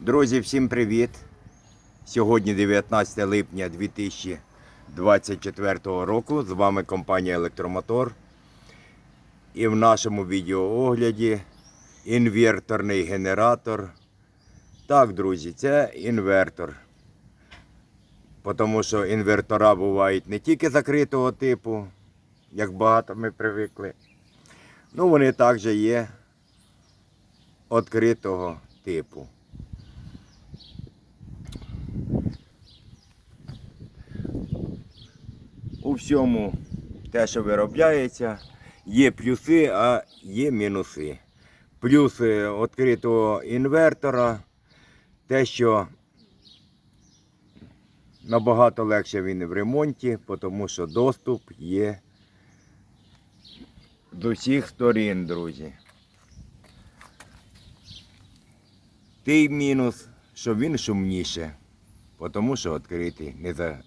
Друзі, всім привіт! Сьогодні 19 липня 2024 року. З вами компанія Електромотор. І в нашому відеоогляді інверторний генератор. Так, друзі, це інвертор. Тому що інвертора бувають не тільки закритого типу, як багато ми привикли. Ну, вони також є відкритого типу. У всьому те, що виробляється, є плюси, а є мінуси. Плюси відкритого інвертора, те, що набагато легше він в ремонті, тому що доступ є з усіх сторін, друзі. Той мінус, що він шумніше, тому що відкритий, не, за,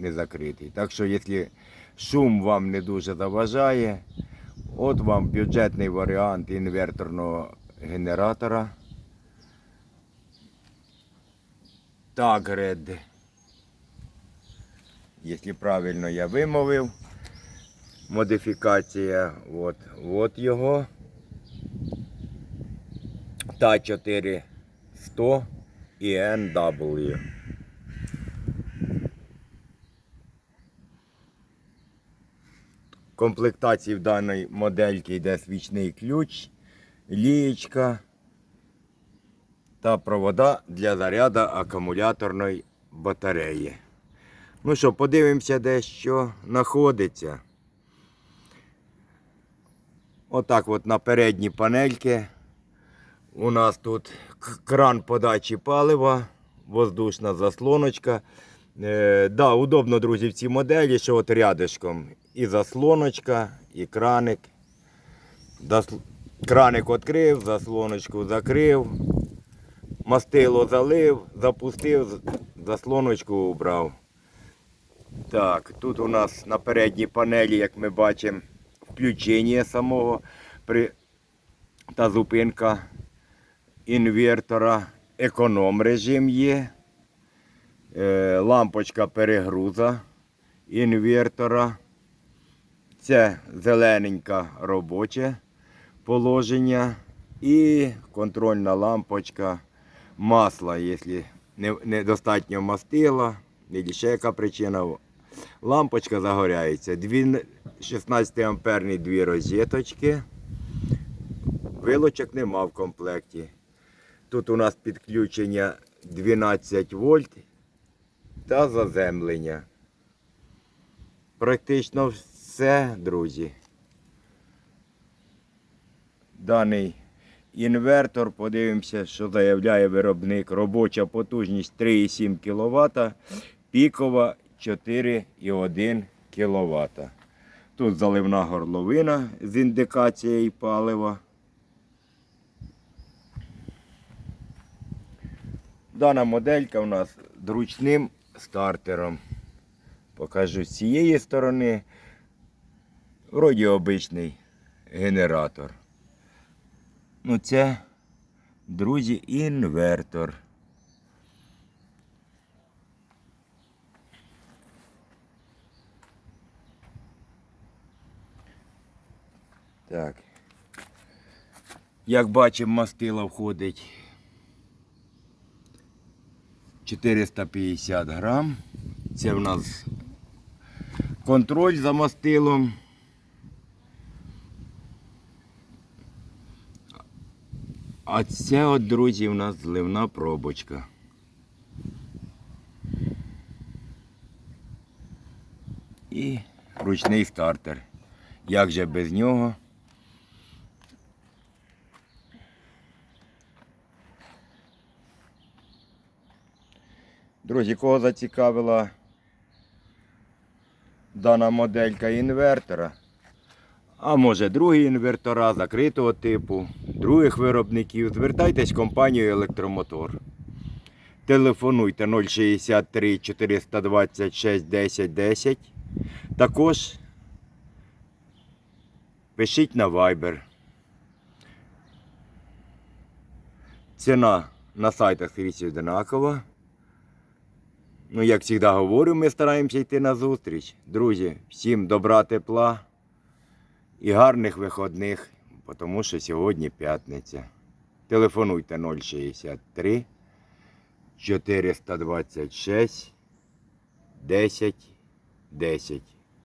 не закритий. Так що, якщо шум вам не дуже заважає, от вам бюджетний варіант інверторного генератора. Тагред. Якщо правильно я вимовив, модифікація, от, от його. Та 400 і NW. Комплектації в даної модельки йде свічний ключ, лієчка та провода для заряду акумуляторної батареї. Ну що, подивимося, де що знаходиться. Отак от на передній панельці у нас тут кран подачі палива, воздушна заслоночка. Е, да, удобно, друзі, в цій моделі, що от рядишком і заслоночка, і краник. Дас- Краник відкрив, заслоночку закрив, мастило залив, запустив, заслоночку убрав. Так, тут у нас на передній панелі, як ми бачимо, включення самого при... та зупинка інвертора. Економ режим є. Е, лампочка перегруза інвертора. Це зелененька робоче положення. І контрольна лампочка масла, якщо не- недостатньо мастила, або ще яка причина. Лампочка загоряється. 16 амперні дві розеточки. Вилочок нема в комплекті. Тут у нас підключення 12 вольт та заземлення. Практично все, друзі. Даний інвертор, подивимося, що заявляє виробник. Робоча потужність 3,7 кВт, пікова 4,1 кВт. Тут заливна горловина з індикацією палива. Дана моделька у нас з ручним стартером. Покажу з цієї сторони. Вроді обичний генератор. Ну це, друзі, інвертор. Так. Як бачимо, мастило входить 450 грам. Це в нас контроль за мастилом. А це от, друзі, у нас зливна пробочка. І ручний стартер. Як же без нього? Друзі, кого зацікавила дана моделька інвертора, а може другі інвертора закритого типу, других виробників, звертайтесь в компанію Електромотор. Телефонуйте 063 426 10 10. Також пишіть на Viber. Ціна на сайтах скрізь одинаково. Ну, як завжди говорю, ми стараємося йти на зустріч. Друзі, всім добра, тепла і гарних виходних, тому що сьогодні п'ятниця. Телефонуйте 063 426 10 10.